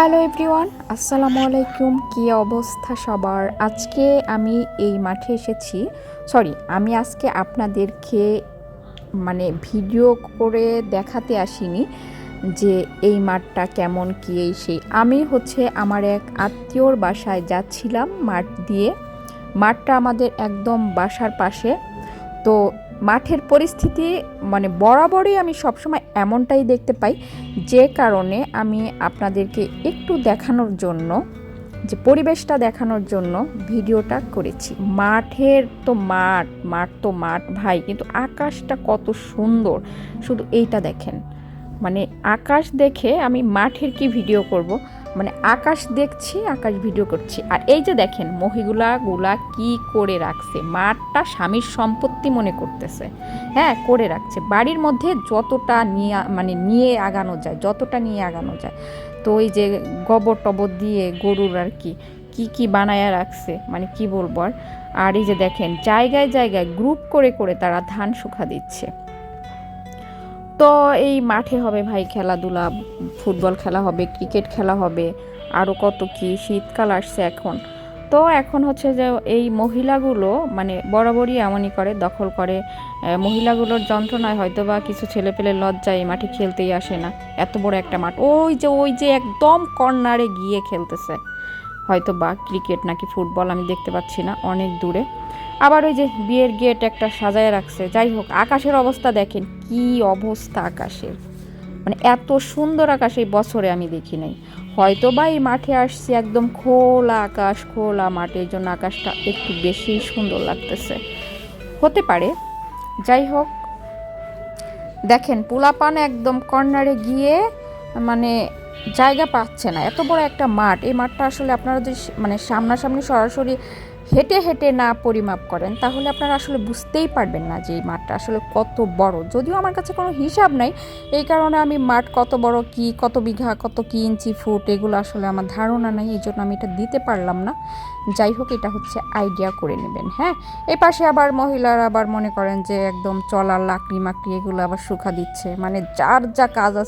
Hello everyone, আসসালামু আলাইকুম। কী অবস্থা সবার? আজকে আমি এই মাঠে এসেছি। সরি, আমি আজকে আপনাদেরকে মানে ভিডিও করে দেখাতে আসিনি যে এই মাঠটা কেমন কী এই সেই। আমি হচ্ছে আমার এক আত্মীয়র বাসায় যাচ্ছিলাম মাঠ দিয়ে। মাঠটা আমাদের একদম বাসার পাশে। তো মাঠের পরিস্থিতি মানে বরাবরই আমি সবসময় এমনটাই দেখতে পাই, যে কারণে আমি আপনাদেরকে একটু দেখানোর জন্য, যে পরিবেশটা দেখানোর জন্য ভিডিওটা করেছি। মাঠের তো মাঠ মাঠ তো মাঠ ভাই, কিন্তু আকাশটা কত সুন্দর। শুধু এইটা দেখেন। মানে আকাশ দেখে আমি মাঠের কি ভিডিও করব? মানে আকাশ দেখছি, আকাশ ভিডিও করছি। আর এই যে দেখেন মহিগুলা গুলা কি করে রাখছে? মাঠটা স্বামীর সম্পত্তি মনে করতেছে। হ্যাঁ করে রাখছে। বাড়ির মধ্যে যতটা নিয়ে মানে নিয়ে আগানো যায়, যতটা নিয়ে আগানো যায়। তো ওই যে গোবর টবর দিয়ে গরুর আর কি কি কি বানায়া রাখছে মানে কি বলব আর? এই যে দেখেন, জায়গায় জায়গায় গ্রুপ করে করে তারা ধান শুকা দিচ্ছে। তো এই মাঠে হবে ভাই খেলাধুলা, ফুটবল খেলা হবে, ক্রিকেট খেলা হবে আরও কত কি শীতকাল আসছে এখন। তো এখন হচ্ছে যে এই মহিলাগুলো মানে বরাবরই এমনই করে, দখল করে। মহিলাগুলোর যন্ত্রণায় হয়তো বা কিছু ছেলে পেলে লজ্জায় মাঠে খেলতেই আসে না। এত বড় একটা মাঠ। ওই যে ওই যে একদম কর্নারে গিয়ে খেলতেছে। হয়তো বা ক্রিকেট নাকি ফুটবল আমি দেখতে পাচ্ছি না, অনেক দূরে। আবার ওই যে বিয়ের গেট একটা সাজায় রাখছে, যাই হোক, আকাশের অবস্থা দেখেন, কি অবস্থা আকাশের। মানে এত সুন্দর আকাশ এই বছরে আমি দেখি নাই। হয়তো বা এই মাঠে আসছি একদম খোলা আকাশ, খোলা মাঠের জন্য আকাশটা একটু বেশি সুন্দর লাগতেছে। হতে পারে, যাই হোক, দেখেন, পোলাপান একদম কর্নারে গিয়ে মানে জায়গা পাচ্ছে না। এত বড় একটা মাঠ, এই মাঠটা আসলে আপনারা যদি মানে সামনাসামনি সরাসরি হেঁটে হেঁটে না পরিমাপ করেন, তাহলে আপনারা আসলে বুঝতেই পারবেন না যে এই মাঠটা আসলে কত বড়। যদিও আমার কাছে কোনো হিসাব নাই, এই কারণে আমি মাঠ কত বড় কি, কত বিঘা, কত কি ইঞ্চি ফুট, এগুলো আসলে আমার ধারণা নাই, এই জন্য আমি এটা দিতে পারলাম না। যাই হোক, এটা হচ্ছে আইডিয়া করে নেবেন হ্যাঁ? এই পাশে আবার মহিলারা আবার মনে করেন যে একদম চলার লাকড়ি মাকড়ি এগুলো আবার শুকা দিচ্ছে। মানে যার যা কাজ আছে